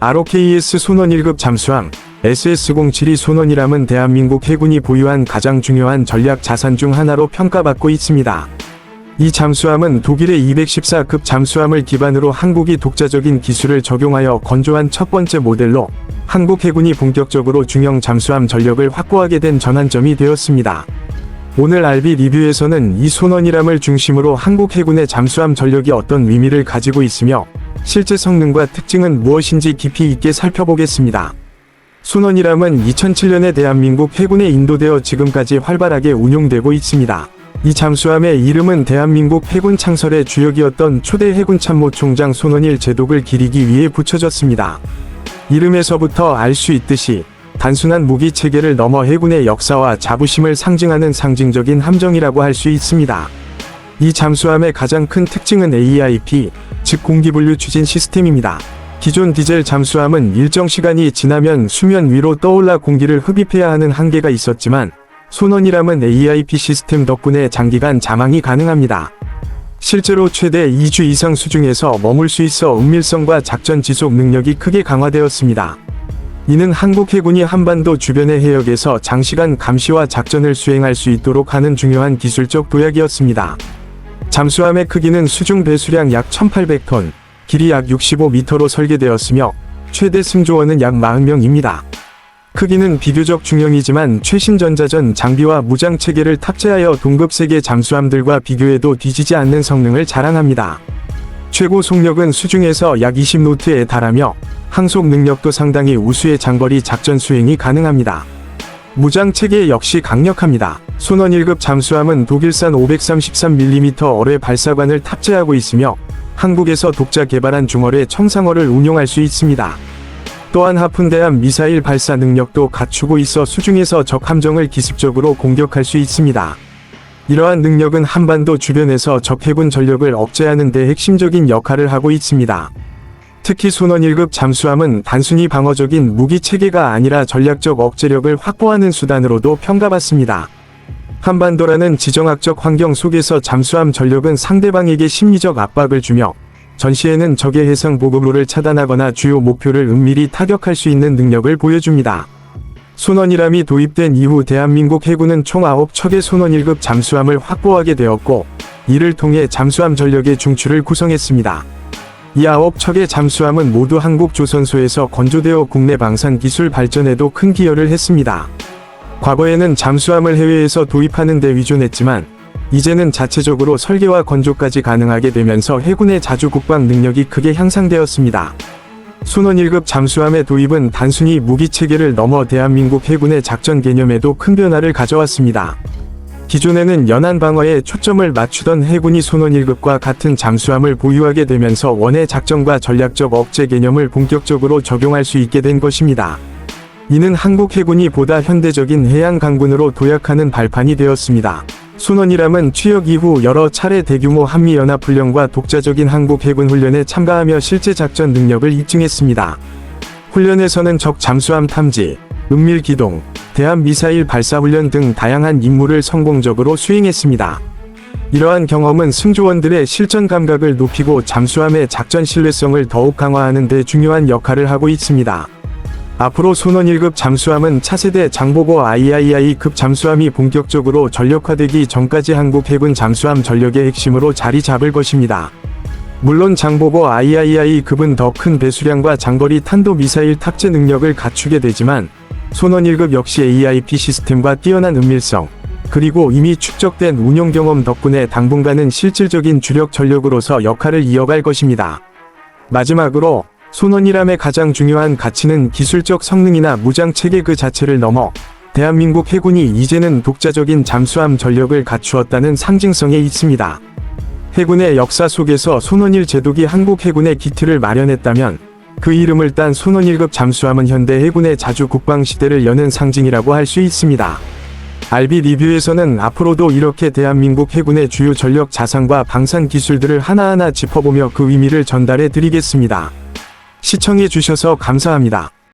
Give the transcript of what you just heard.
ROKS 손원 1급 잠수함 SS-07이 손원이람은 대한민국 해군이 보유한 가장 중요한 전략 자산 중 하나로 평가받고 있습니다. 이 잠수함은 독일의 214급 잠수함을 기반으로 한국이 독자적인 기술을 적용하여 건조한 첫 번째 모델로 한국 해군이 본격적으로 중형 잠수함 전력을 확보하게 된 전환점이 되었습니다. 오늘 RB 리뷰에서는 이 손원이람을 중심으로 한국 해군의 잠수함 전력이 어떤 의미를 가지고 있으며 실제 성능과 특징은 무엇인지 깊이 있게 살펴보겠습니다. 순원이람은 2007년에 대한민국 해군에 인도되어 지금까지 활발하게 운용되고 있습니다. 이 잠수함의 이름은 대한민국 해군 창설의 주역이었던 초대 해군 참모총장 손원일 제독을 기리기 위해 붙여졌습니다. 이름에서부터 알 수 있듯이 단순한 무기 체계를 넘어 해군의 역사와 자부심을 상징하는 상징적인 함정이라고 할 수 있습니다. 이 잠수함의 가장 큰 특징은 AIP, 즉 공기분류 추진 시스템입니다. 기존 디젤 잠수함은 일정 시간이 지나면 수면 위로 떠올라 공기를 흡입해야 하는 한계가 있었지만 손원이람은 AIP 시스템 덕분에 장기간 잠항이 가능합니다. 실제로 최대 2주 이상 수중에서 머물 수 있어 은밀성과 작전 지속 능력이 크게 강화되었습니다. 이는 한국 해군이 한반도 주변의 해역에서 장시간 감시와 작전을 수행할 수 있도록 하는 중요한 기술적 도약이었습니다. 잠수함의 크기는 수중 배수량 약 1800톤, 길이 약 65m로 설계되었으며 최대 승조원은 약 40명입니다. 크기는 비교적 중형이지만 최신 전자전 장비와 무장 체계를 탑재하여 동급 세계 잠수함들과 비교해도 뒤지지 않는 성능을 자랑합니다. 최고 속력은 수중에서 약 20노트에 달하며 항속 능력도 상당히 우수의 장거리 작전 수행이 가능합니다. 무장 체계 역시 강력합니다. 손원 1급 잠수함은 독일산 533mm 어뢰 발사관을 탑재하고 있으며 한국에서 독자 개발한 중어뢰 청상어를 운용할 수 있습니다. 또한 하푼대함 미사일 발사 능력도 갖추고 있어 수중에서 적 함정을 기습적으로 공격할 수 있습니다. 이러한 능력은 한반도 주변에서 적 해군 전력을 억제하는 데 핵심적인 역할을 하고 있습니다. 특히 손원 1급 잠수함은 단순히 방어적인 무기 체계가 아니라 전략적 억제력을 확보하는 수단으로도 평가받습니다. 한반도라는 지정학적 환경 속에서 잠수함 전력은 상대방에게 심리적 압박을 주며 전시에는 적의 해상 보급로를 차단하거나 주요 목표를 은밀히 타격할 수 있는 능력을 보여줍니다. 손원이람이 도입된 이후 대한민국 해군은 총 9척의 손원 1급 잠수함을 확보하게 되었고 이를 통해 잠수함 전력의 중추를 구성했습니다. 이 9척의 잠수함은 모두 한국 조선소에서 건조되어 국내 방산 기술 발전에도 큰 기여를 했습니다. 과거에는 잠수함을 해외에서 도입하는 데 위존했지만 이제는 자체적으로 설계와 건조까지 가능하게 되면서 해군의 자주 국방 능력이 크게 향상되었습니다. 순원 1급 잠수함의 도입은 단순히 무기 체계를 넘어 대한민국 해군의 작전 개념에도 큰 변화를 가져왔습니다. 기존에는 연안 방어에 초점을 맞추던 해군이 손원 1급과 같은 잠수함을 보유하게 되면서 원의 작전과 전략적 억제 개념을 본격적으로 적용할 수 있게 된 것입니다. 이는 한국 해군이 보다 현대적인 해양 강군으로 도약하는 발판이 되었습니다. 손원이람은 취역 이후 여러 차례 대규모 한미연합훈련과 독자적인 한국 해군 훈련에 참가하며 실제 작전 능력을 입증했습니다. 훈련에서는 적 잠수함 탐지, 은밀 기동, 대한 미사일 발사 훈련 등 다양한 임무를 성공적으로 수행했습니다. 이러한 경험은 승조원들의 실전 감각을 높이고 잠수함의 작전 신뢰성을 더욱 강화하는 데 중요한 역할을 하고 있습니다. 앞으로 손원 1급 잠수함은 차세대 장보고 III급 잠수함이 본격적으로 전력화되기 전까지 한국 해군 잠수함 전력의 핵심으로 자리 잡을 것입니다. 물론 장보고 III급은 더 큰 배수량과 장거리 탄도 미사일 탑재 능력을 갖추게 되지만 손원 1급 역시 AIP 시스템과 뛰어난 은밀성, 그리고 이미 축적된 운용 경험 덕분에 당분간은 실질적인 주력 전력으로서 역할을 이어갈 것입니다. 마지막으로 손원이람의 가장 중요한 가치는 기술적 성능이나 무장 체계 그 자체를 넘어 대한민국 해군이 이제는 독자적인 잠수함 전력을 갖추었다는 상징성에 있습니다. 해군의 역사 속에서 손원일 제독이 한국 해군의 기틀을 마련했다면 그 이름을 딴 손원 1급 잠수함은 현대 해군의 자주 국방 시대를 여는 상징이라고 할 수 있습니다. RB 리뷰에서는 앞으로도 이렇게 대한민국 해군의 주요 전력 자산과 방산 기술들을 하나하나 짚어보며 그 의미를 전달해 드리겠습니다. 시청해 주셔서 감사합니다.